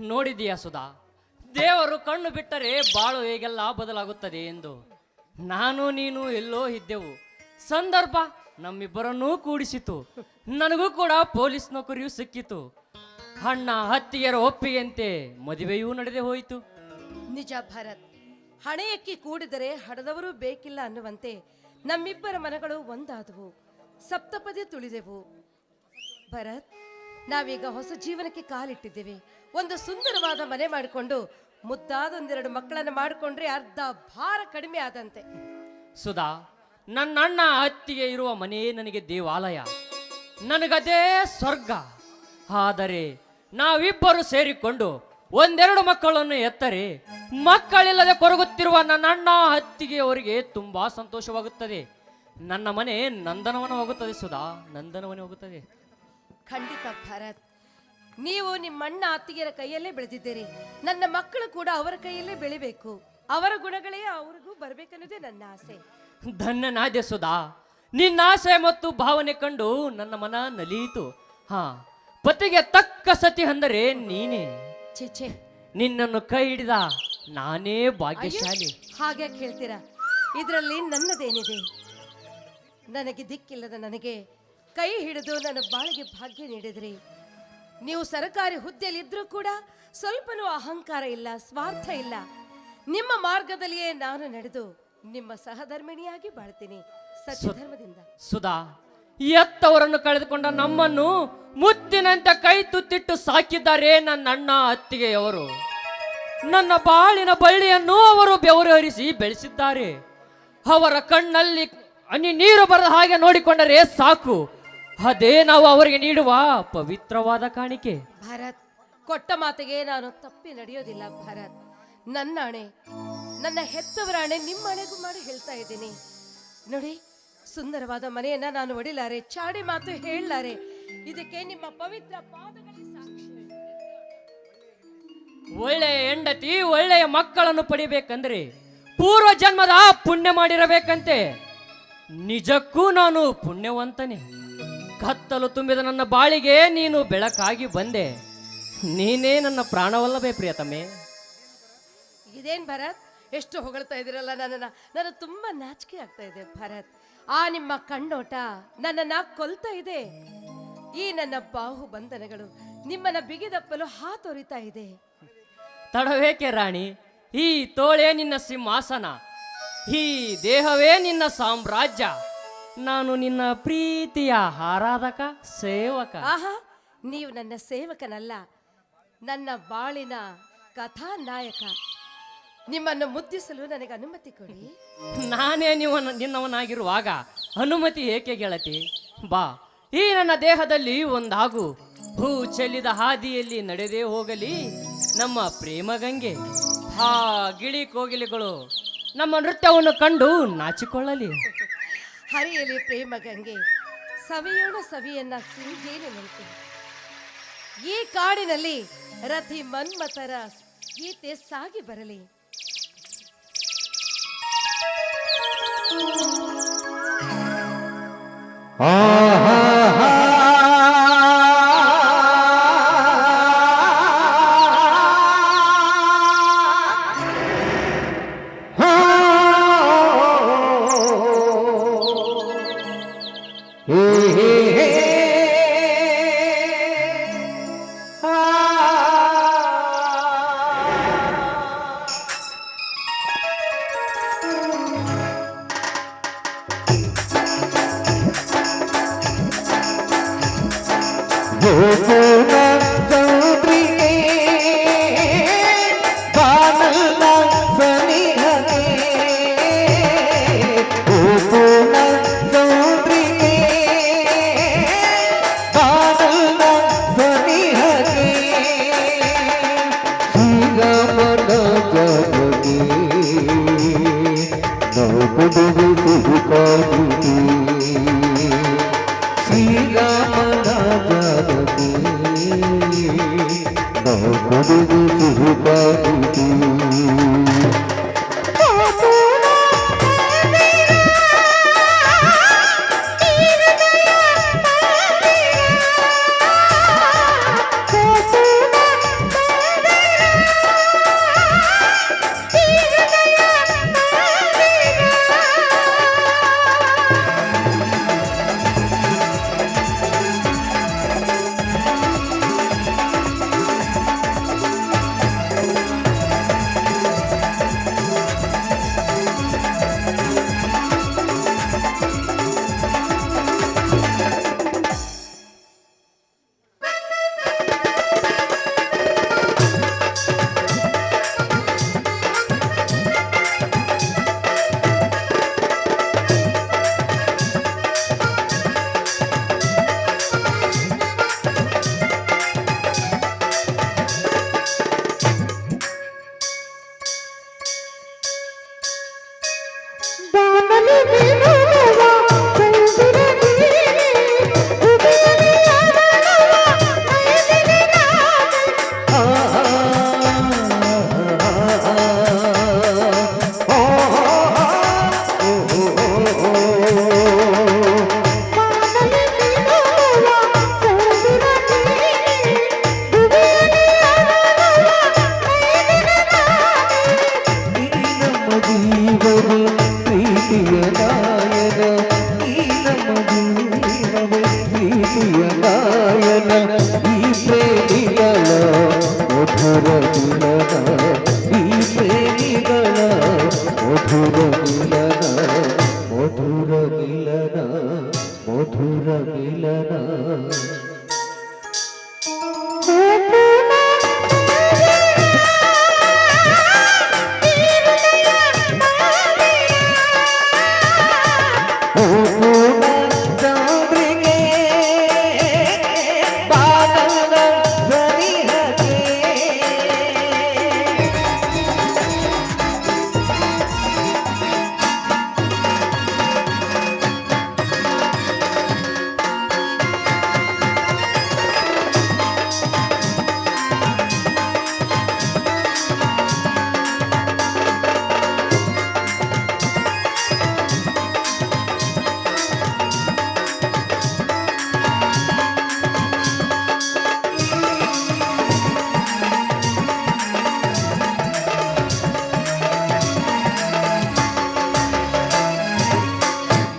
ನೋಡಿದೀಯ ಸುಧಾ? ದೇವರು ಕಣ್ಣು ಬಿಟ್ಟರೆ ಬಾಳು ಹೇಗೆಲ್ಲ ಬದಲಾಗುತ್ತದೆ ಎಂದು. ನಾನು ನೀನು ಎಲ್ಲೋ ಇದ್ದೆವು. ಸಂದರ್ಭ ನಮ್ಮಿಬ್ಬರನ್ನೂ ಕೂಡಿಸಿತು. ನನಗೂ ಕೂಡ ಪೊಲೀಸ್ ನೌಕರಿಯೂ ಸಿಕ್ಕಿತು. ಅಣ್ಣ ಹತ್ತಿಗೆರ ಒಪ್ಪಿಗೆಯಂತೆ ಮದುವೆಯೂ ನಡೆದೇ ಹೋಯಿತು. ನಿಜ ಭರತ್. ಹಣೆಯಕ್ಕಿ ಕೂಡಿದರೆ ಹಡದವರು ಬೇಕಿಲ್ಲ ಅನ್ನುವಂತೆ ನಮ್ಮಿಬ್ಬರ ಮನಗಳು ಒಂದಾದವು. ಸಪ್ತಪದಿ ತುಳಿದೆವು. ಭರತ್ ನಾವೀಗ ಹೊಸ ಜೀವನಕ್ಕೆ ಕಾಲಿಟ್ಟಿದ್ದೇವೆ. ಒಂದು ಸುಂದರವಾದ ಮನೆ ಮಾಡಿಕೊಂಡು ಮುದ್ದಾದ ಒಂದೆರಡು ಮಕ್ಕಳನ್ನು ಮಾಡಿಕೊಂಡ್ರೆ ಅರ್ಧ ಭಾರ ಕಡಿಮೆ ಆದಂತೆ. ಸುಧಾ, ನನ್ನ ಅಣ್ಣ ಹತ್ತಿಗೆ ಇರುವ ಮನೆಯೇ ನನಗೆ ದೇವಾಲಯ. ನನಗದೇ ಸ್ವರ್ಗ. ಆದರೆ ನಾವಿಬ್ಬರು ಸೇರಿಕೊಂಡು ಒಂದೆರಡು ಮಕ್ಕಳನ್ನು ಎತ್ತರೆ. ಮಕ್ಕಳಿಲ್ಲದೆ ಕೊರಗುತ್ತಿರುವ ನನ್ನ ಅಣ್ಣ ಹತ್ತಿಗೆಯವರಿಗೆ ತುಂಬಾ ಸಂತೋಷವಾಗುತ್ತದೆ. ನನ್ನ ಮನೆ ನಂದನವನ ಹೋಗುತ್ತದೆ ಸುಧಾ ನಂದನವನೇ ಹೋಗುತ್ತದೆ ಖಂಡಿತ ಭರತ್. ನೀವು ನಿಮ್ಮಣ್ಣ ಅತ್ತಿಗೆರ ಕೈಯಲ್ಲೇ ಬೆಳೆದಿದ್ದೀರಿ. ನನ್ನ ಮಕ್ಕಳು ಕೂಡ ಅವರ ಕೈಯಲ್ಲೇ ಬೆಳಿಬೇಕು. ಅವರ ಗುಣಗಳೇ ಅವ್ರಿಗೂ ಬರ್ಬೇಕನ್ನೋದೇ ನನ್ನ ಆಸೆ. ಧನ್ಯನಾದೆ ಸುಧಾ. ನಿನ್ನ ಆಸೆ ಮತ್ತು ಭಾವನೆ ಕಂಡು ನನ್ನ ಮನ ನಲಿಯಿತು ಹಾ ಪತಿಗೆ ತಕ್ಕ ಸತಿ ಅಂದರೆ ನೀನೇ. ಛೇ ಛೇ. ನಿನ್ನನ್ನು ಕೈ ಹಿಡಿದ ನಾನೇ ಭಾಗ್ಯಶಾಲಿ. ಹಾಗೆ ಹೇಳ್ತೀರಾ? ಇದರಲ್ಲಿ ನನ್ನದೇನಿದೆ? ನನಗೆ ದಿಕ್ಕಿಲ್ಲದ ನನಗೆ ಕೈ ಹಿಡಿದು ನನ್ನ ಬಾಳಿಗೆ ಭಾಗ್ಯ ನೀಡಿದ್ರಿ. ನೀವು ಸರಕಾರಿ ಹುದ್ದೆಯಲ್ಲಿ ಇದ್ರೂ ಕೂಡ ಸ್ವಲ್ಪನೂ ಅಹಂಕಾರ ಇಲ್ಲ, ಸ್ವಾರ್ಥ ಇಲ್ಲ. ನಿಮ್ಮ ಮಾರ್ಗದಲ್ಲಿಯೇ ನಾನು ನಡೆದು ನಿಮ್ಮ ಸಹಧರ್ಮಿಣಿಯಾಗಿ ಬಾಳ್ತೀನಿ. ಸತ್ಯಧರ್ಮದಿಂದ. ಸುಧಾ, ಎತ್ತವರನ್ನು ಕಳೆದುಕೊಂಡ ನಮ್ಮನ್ನು ಮುತ್ತಿನಂತೆ ಕೈ ತುತ್ತಿಟ್ಟು ಸಾಕಿದ್ದಾರೆ ನನ್ನ ಅಣ್ಣ ಅತ್ತಿಗೆಯವರು. ನನ್ನ ಬಾಳಿನ ಬಳ್ಳಿಯನ್ನು ಅವರು ಬೆವರು ಹರಿಸಿ ಬೆಳೆಸಿದ್ದಾರೆ. ಅವರ ಕಣ್ಣಲ್ಲಿ ಅನಿ ನೀರು ಬರದ ಹಾಗೆ ನೋಡಿಕೊಂಡರೆ ಸಾಕು. ಅದೇ ನಾವು ಅವರಿಗೆ ನೀಡುವ ಪವಿತ್ರವಾದ ಕಾಣಿಕೆ. ಭರತ್ ಕೊಟ್ಟ ಮಾತಿಗೆ ನಾನು ತಪ್ಪಿ ನಡೆಯೋದಿಲ್ಲ ಭರತ್. ನನ್ನ ಅಣೆ ನನ್ನ ಹೆತ್ತವರ ಅಣೆ ನಿಮ್ಮ ಅಣೆಗೂ ಮಾಡಿ ಹೇಳ್ತಾ ಇದ್ದೀನಿ. ನೋಡಿ ಸುಂದರವಾದ ಮನೆಯನ್ನ ನಾನು ಒಡಿಲಾರೆ ಚಾಡಿ ಮಾತು ಹೇಳಲಾರೆ. ಇದಕ್ಕೆ ನಿಮ್ಮ ಪವಿತ್ರ ಪಾದಗಳ ಸಾಕ್ಷಿ ಒಳ್ಳೆಯ ಹೆಂಡತಿ ಒಳ್ಳೆಯ ಮಕ್ಕಳನ್ನು ಪಡಿಬೇಕಂದ್ರೆ ಪೂರ್ವ ಜನ್ಮದ ಪುಣ್ಯ ಮಾಡಿರಬೇಕಂತೆ. ನಿಜಕ್ಕೂ ನಾನು ಪುಣ್ಯವಂತನೇ. ಕತ್ತಲು ತುಂಬಿದ ನನ್ನ ಬಾಳಿಗೆ ನೀನು ಬೆಳಕಾಗಿ ಬಂದೆ. ನೀನೇ ನನ್ನ ಪ್ರಾಣವಲ್ಲವೇ ಪ್ರಿಯತಮೆ. ಇದೇನ್ ಭರತ್? ಎಷ್ಟು ಹೊಗಳ್ತಾ ಇದ್ದೀರಲ್ಲ ನನ್ನ ನನ್ನ ತುಂಬಾ ನಾಚಿಕೆ ಆಗ್ತಾ ಇದೆ ಭರತ್. ಆ ನಿಮ್ಮ ಕಣ್ಣೋಟ ನನ್ನನ್ನ ಕೊಲ್ತಾ ಇದೆ. ಈ ನನ್ನ ಬಾಹು ಬಂಧನಗಳು ನಿಮ್ಮನ್ನ ಬಿಗಿದಪ್ಪಲು ಹಾತೊರಿತಾ ಇದೆ. ತಡವೇಕೆ ರಾಣಿ? ಈ ತೋಳೆ ನಿನ್ನ ಸಿಂಹಾಸನ. ಈ ದೇಹವೇ ನಿನ್ನ ಸಾಮ್ರಾಜ್ಯ. ನಾನು ನಿನ್ನ ಪ್ರೀತಿಯ ಆರಾಧಕ ಸೇವಕ. ಆಹಾ ನೀವು ನನ್ನ ಸೇವಕನಲ್ಲ ನನ್ನ ಬಾಳಿನ ಕಥಾನಾಯಕ. ನಿಮ್ಮನ್ನು ಮುದ್ದಿಸಲು ನನಗೆ ಅನುಮತಿ ಕೊಡಿ. ನಾನೇ ನೀವು ನಿನ್ನವನಾಗಿರುವಾಗ ಅನುಮತಿ ಏಕೆ ಗೆಳತಿ? ಬಾ ಈ ನನ್ನ ದೇಹದಲ್ಲಿ ಒಂದಾಗು. ಹೂ ಚೆಲ್ಲಿದ ಹಾದಿಯಲ್ಲಿ ನಡೆದೇ ಹೋಗಲಿ. ನಮ್ಮ ಪ್ರೇಮ ಗಂಗೆ ಹಾ ಗಿಳಿ ಕೋಗಿಲೆಗಳು ನಮ್ಮ ನೃತ್ಯವನ್ನು ಕಂಡು ನಾಚಿಕೊಳ್ಳಲಿ. ಹರಿಯಲಿ ಪ್ರೇಮ ಗಂಗೆ. ಸವಿಯೋಣ ಸವಿಯನ್ನ ಸಿಂಗೇನೆ ನಂತೆ. ಈ ಕಾಡಿನಲ್ಲಿ ರಥಿ ಮನ್ಮಥರ ಗೀತೆ ಸಾಗಿ ಬರಲಿ. ಗೋಕುಲ তারপরে দেখি পাখিটি ನಮದು ಪ್ರೀತಿಯ ಗಾಯನ ಈ ನಮದು ನಮದು ಪ್ರೀತಿಯ ಗಾಯನ ಈ ಪ್ರೇಮಿಗಳ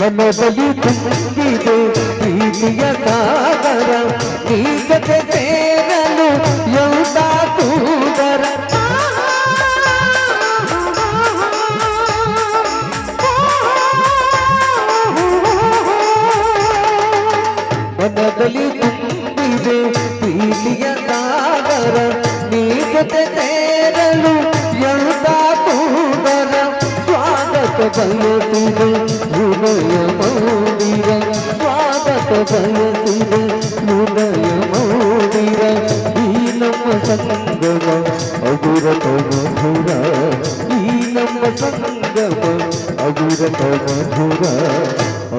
ಮನದಲ್ಲಿ ತುಂಬಿದೆ ಪ್ರೀತಿಯ ಸಾಗರ ನೀ ಜೊತೆ ಸೇರಲು ಎಂತ ತೂದರ ಮನದಲ್ಲಿ ತುಂಬಿದೆ ಪ್ರೀತಿಯ ಸಾಗರ ನೀ ಜೊತೆ ಸೇರಲು ಎಂತ ತೂದರ ಸ್ವಾಗತ ಬಯಸಿದೆ పలసిర హృదయమోదిర నీలమ్మ సంగమ అగురత మధుర నీలమ్మ సంగమ అగురత మధుర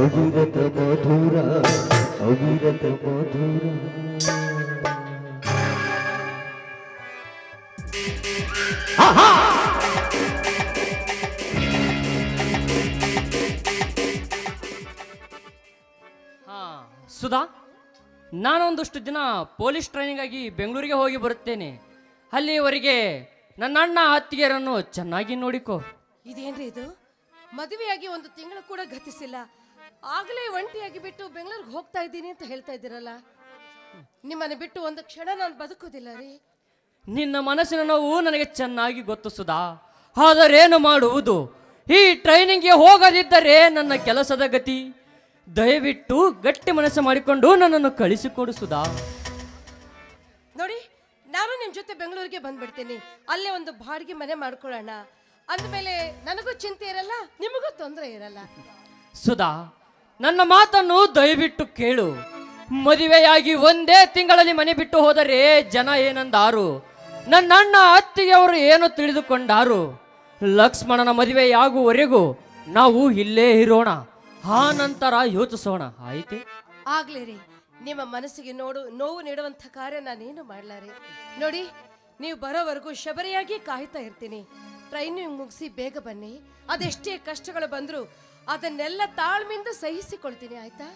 అగురత మధుర అవిరత మధుర ನಾನೊಂದಷ್ಟು ದಿನ ಪೊಲೀಸ್ ಟ್ರೈನಿಂಗ್ ಆಗಿ ಬೆಂಗಳೂರಿಗೆ ಹೋಗಿ ಬರುತ್ತೇನೆ. ಅಲ್ಲಿಯವರೆಗೆ ನನ್ನ ಅಣ್ಣ ಅತ್ತಿಗೆಯರನ್ನು ಚೆನ್ನಾಗಿ ನೋಡಿಕೋ. ಇದೇನ್ರಿ ಇದು? ಮದುವೆಯಾಗಿ ಒಂದು ತಿಂಗಳು ಕೂಡ ಗತಿಸಿಲ್ಲ. ಆಗಲೇ ಒಂಟಿಯಾಗಿ ಬಿಟ್ಟು ಬೆಂಗಳೂರಿಗೆ ಹೋಗ್ತಾ ಇದ್ದೀನಿ ಅಂತ ಹೇಳ್ತಾ ಇದ್ದೀರಲ್ಲ. ನಿಮ್ಮನ್ನು ಬಿಟ್ಟು ಒಂದು ಕ್ಷಣ ನಾನು ಬದುಕೋದಿಲ್ಲ ರೀ. ನಿನ್ನ ಮನಸ್ಸಿನ ನೋವು ನನಗೆ ಚೆನ್ನಾಗಿ ಗೊತ್ತು ಸುಧಾ ಆದರೇನು ಮಾಡುವುದು? ಈ ಟ್ರೈನಿಂಗ್ಗೆ ಹೋಗದಿದ್ದರೆ ನನ್ನ ಕೆಲಸದ ಗತಿ ದಯವಿಟ್ಟು ಗಟ್ಟಿ ಮನಸ್ಸು ಮಾಡಿಕೊಂಡು ನನ್ನನ್ನು ಕಳಿಸಿಕೊಡು ಸುಧಾ. ನೋಡಿ ನಾನು ನಿಮ್ಮ ಜೊತೆ ಬೆಂಗಳೂರಿಗೆ ಬಂದ್ಬಿಡ್ತೀನಿ. ಅಲ್ಲೇ ಒಂದು ಬಾಡಿಗೆ ಮನೆ ಮಾಡ್ಕೊಳ್ಳೋಣ. ಅಂದಮೇಲೆ ನನಗೂ ಚಿಂತೆ ಇರಲ್ಲ ನಿಮಗೂ ತೊಂದರೆ ಇರಲ್ಲ. ಸುಧಾ ನನ್ನ ಮಾತನ್ನು ದಯವಿಟ್ಟು ಕೇಳು. ಮದುವೆಯಾಗಿ ಒಂದೇ ತಿಂಗಳಲ್ಲಿ ಮನೆ ಬಿಟ್ಟು ಹೋದರೆ ಜನ ಏನಂದಾರು? ನನ್ನ ಅಣ್ಣ ಅತ್ತಿಗೆಯವರು ಏನು ತಿಳಿದುಕೊಂಡಾರು? ಲಕ್ಷ್ಮಣನ ಮದುವೆಯಾಗುವವರೆಗೂ ನಾವು ಇಲ್ಲೇ ಇರೋಣ. ಆ ನಂತರ ಯೋಚಿಸೋಣ ಆಯ್ತೆ? ಆಗ್ಲಿ ರೀ. ನಿಮ್ಮ ಮನಸ್ಸಿಗೆ ನೋಡು ನೋವು ನೀಡುವಂಥ ಕಾರ್ಯ ನಾನೇನು ಮಾಡ್ಲಾರಿ ನೋಡಿ ನೀವು ಬರೋವರೆಗೂ ಶಬರಿಯಾಗಿ ಕಾಯ್ತಾ ಇರ್ತೀನಿ. ಟ್ರೈನಿಂಗ್ ಮುಗಿಸಿ ಬೇಗ ಬನ್ನಿ. ಅದೆಷ್ಟೇ ಕಷ್ಟಗಳು ಬಂದ್ರು ಅದನ್ನೆಲ್ಲ ತಾಳ್ಮೆಯಿಂದ ಸಹಿಸಿಕೊಳ್ತೀನಿ ಆಯ್ತಾ?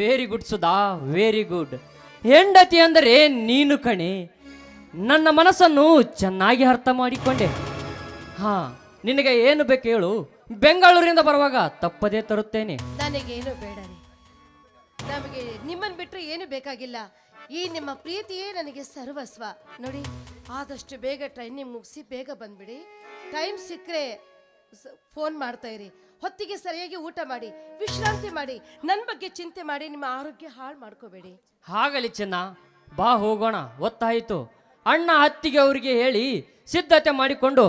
Very good Sudha. Very good ಹೆಂಡತಿ ಅಂದರೆ ನೀನು ಕಣೆ. ನನ್ನ ಮನಸ್ಸನ್ನು ಚೆನ್ನಾಗಿ ಅರ್ಥ ಮಾಡಿಕೊಂಡೆ. ಹಾ ನಿನಗೆ ಏನು ಬೇಕು ಹೇಳು? ಬೆಂಗಳೂರಿಂದ ಬರುವಾಗ ತಪ್ಪದೇ ತರುತ್ತೇನೆ. ನನಗೇನು ಬೇಡ ರೀ ನಮಗೆ ನಿಮ್ಮನ್ನು ಬಿಟ್ಟರೆ ಏನು ಬೇಕಾಗಿಲ್ಲ. ಈ ನಿಮ್ಮ ಪ್ರೀತಿಯೇ ನನಗೆ ಸರ್ವಸ್ವ. ನೋಡಿ ಆದಷ್ಟು ಬೇಗ ಟ್ರೈನಿಂಗ್ ಮುಗಿಸಿ ಬೇಗ ಬಂದ್ಬಿಡಿ. ಟೈಮ್ ಸಿಕ್ಕರೆ ಫೋನ್ ಮಾಡ್ತಾ ಇರಿ. ಹೊತ್ತಿಗೆ ಸರಿಯಾಗಿ ಊಟ ಮಾಡಿ ವಿಶ್ರಾಂತಿ ಮಾಡಿ ನನ್ನ ಬಗ್ಗೆ ಚಿಂತೆ ಮಾಡಿ ನಿಮ್ಮ ಆರೋಗ್ಯ ಹಾಳು ಮಾಡ್ಕೋಬೇಡಿ. ಹಾಗಲಿ ಚಿನ್ನ ಬಾ ಹೋಗೋಣ ಒತ್ತಾಯಿತು. ಅಣ್ಣ ಅತ್ತಿಗೆ ಅವರಿಗೆ ಹೇಳಿ ಸಿದ್ಧತೆ ಮಾಡಿಕೊಂಡು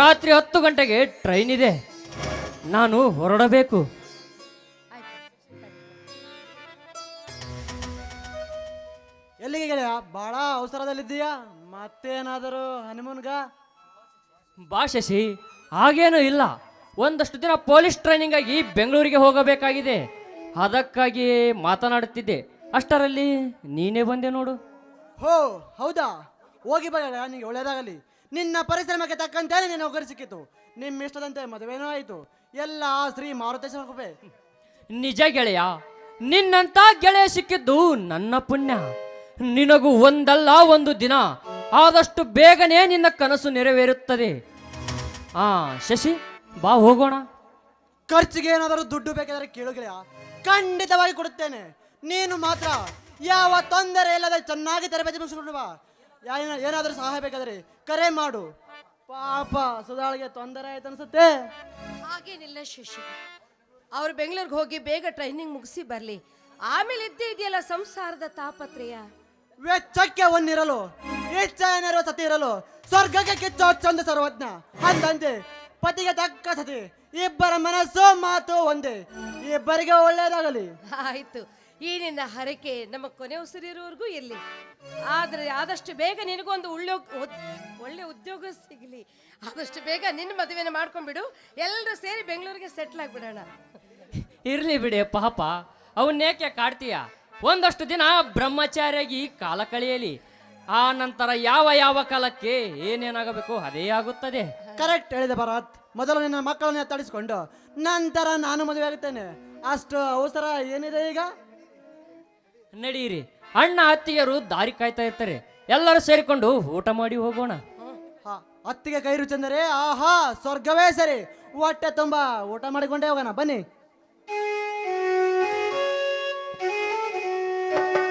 ರಾತ್ರಿ ಹತ್ತು ಗಂಟೆಗೆ ಟ್ರೈನ್ ಇದೆ. ನಾನು ಹೊರಡಬೇಕು. ಎಲ್ಲಿಗೆ ಗೆಳೆಯ? ಬಹಳ ಅವಸರದಲ್ಲಿದ್ದೀಯಾ? ಮತ್ತೇನಾದರೂ ಹನುಮನ್ಗ? ಬಾ ಶಶಿ ಹಾಗೇನೂ ಇಲ್ಲ. ಒಂದಷ್ಟು ದಿನ ಪೊಲೀಸ್ ಟ್ರೈನಿಂಗ್ ಆಗಿ ಬೆಂಗಳೂರಿಗೆ ಹೋಗಬೇಕಾಗಿದೆ. ಅದಕ್ಕಾಗಿ ಮಾತನಾಡುತ್ತಿದ್ದೆ. ಅಷ್ಟರಲ್ಲಿ ನೀನೇ ಬಂದೆ ನೋಡು. ಹೋ ಹೌದಾ? ಹೋಗಿ ಬಾ ಗೆಳೆಯ ನಿನಗೆ ಒಳ್ಳೇದಾಗಲಿ ನಿನ್ನ ಪರಿಶ್ರಮಕ್ಕೆ ತಕ್ಕಂತೆ ನಿನ್ನ ನೌಕರಿ ಸಿಕ್ಕಿತು. ನಿಮ್ಮ ಇಷ್ಟದಂತೆ ಮದುವೆನೂ ಆಯಿತು. ಎಲ್ಲ ಶ್ರೀ ಮಾರುತೇಶ್ವರ ಕೃಪೆ. ನಿಜ ಗೆಳೆಯ ನಿನ್ನಂತ ಗೆಳೆಯ ಸಿಕ್ಕಿದ್ದು ನನ್ನ ಪುಣ್ಯ. ನಿನಗೂ ಒಂದಲ್ಲ ಒಂದು ದಿನ ಆದಷ್ಟು ಬೇಗನೆ ನಿನ್ನ ಕನಸು ನೆರವೇರುತ್ತದೆ. ಆ ಶಶಿ ಬಾ ಹೋಗೋಣ. ಖರ್ಚಿಗೆ ಏನಾದರೂ ದುಡ್ಡು ಬೇಕಾದರೆ ಕೇಳು ಗೆಳೆಯ. ಖಂಡಿತವಾಗಿ ಕೊಡುತ್ತೇನೆ. ನೀನು ಮಾತ್ರ ಯಾವ ತೊಂದರೆ ಇಲ್ಲದೆ ಚೆನ್ನಾಗಿ ತರಬೇತಿ ಮುಗಿಸ್ಕೊಂಡು ಬಾ. ಏನ ಏನಾದರೂ ಸಹಾಯ ಬೇಕಾದರೆ ಕರೆ ಮಾಡು. ಪಾಪ ಸುಧಾಳಿಗೆ ತೊಂದರೆ ಆಯ್ತು ಅನ್ಸುತ್ತೆ. ಹಾಗೇನಿಲ್ಲ ಶಶಿ ಅವ್ರು ಬೆಂಗಳೂರಿಗೆ ಹೋಗಿ ಬೇಗ ಟ್ರೈನಿಂಗ್ ಮುಗಿಸಿ ಬರಲಿ. ಆಮೇಲೆ ಇದ್ದೇ ಇದೆಯಲ್ಲ ಸಂಸಾರದ ತಾಪತ್ರಯ? ವೆಚ್ಚಕ್ಕೆ ಒಂದಿರಲು ಇಚ್ಛ ಸತಿ ಇರಲು ಸ್ವರ್ಗಕ್ಕೆ ಕಿಚ್ಚೋ ಚಂದ ಸರ್ವಜ್ಞ. ಅಂದಂತೆ ಪತಿಗೆ ತಕ್ಕ ಸತಿ. ಇಬ್ಬರ ಮನಸ್ಸು ಮಾತು ಒಂದೇ. ಇಬ್ಬರಿಗೆ ಒಳ್ಳೇದಾಗಲಿ ಆಯ್ತು. ಈ ನಿನ್ನ ಹರಕೆ ನಮ್ಮ ಕೊನೆ ಉಸಿರಿರುವವರೆಗೂ ಇರಲಿ. ಆದ್ರೆ ಆದಷ್ಟು ಬೇಗ ನಿನಗೊಂದು ಒಳ್ಳೆ ಒಳ್ಳೆ ಉದ್ಯೋಗ ಸಿಗಲಿ. ಆದಷ್ಟು ಬೇಗ ನಿನ್ನ ಮದುವೆನ ಮಾಡ್ಕೊಂಡ್ಬಿಡು. ಎಲ್ಲರೂ ಸೇರಿ ಬೆಂಗಳೂರಿಗೆ ಸೆಟ್ಲ್ ಆಗ್ಬಿಡೋಣ. ಇರಲಿ ಬಿಡಿ ಪಾಪ ಅವನ್ನೇಕೆ ಕಾಡ್ತೀಯ ಒಂದಷ್ಟು ದಿನ ಬ್ರಹ್ಮಚಾರಿಯಾಗಿ ಕಾಲ ಕಳೆಯಲಿ. ಆ ನಂತರ ಯಾವ ಯಾವ ಕಾಲಕ್ಕೆ ಏನೇನಾಗಬೇಕು ಅದೇ ಆಗುತ್ತದೆ. ಕರೆಕ್ಟ್ ಹೇಳಿದೆ ಭರತ್. ಮೊದಲು ನಿನ್ನ ಮಕ್ಕಳನ್ನ ತಡಿಸ್ಕೊಂಡು ನಂತರ ನಾನು ಮದುವೆ ಆಗುತ್ತೇನೆ ಅಷ್ಟು ಅವಸರ ಏನಿದೆ ಈಗ? ನಡೀರಿ. ಅಣ್ಣ ಅತ್ತಿಗೆರು ದಾರಿ ಕಾಯ್ತಾ ಇರ್ತಾರೆ. ಎಲ್ಲರೂ ಸೇರಿಕೊಂಡು ಊಟ ಮಾಡಿ ಹೋಗೋಣ. ಹಾ ಅತ್ತಿಗೆ ಕೈ ರುಚಿ ಅಂದರೆ ಆಹಾ ಸ್ವರ್ಗವೇ ಸರಿ. ಹೊಟ್ಟೆ ತುಂಬಾ. ಊಟ ಮಾಡಿಕೊಂಡೇ ಹೋಗೋಣ. ಬನ್ನಿ.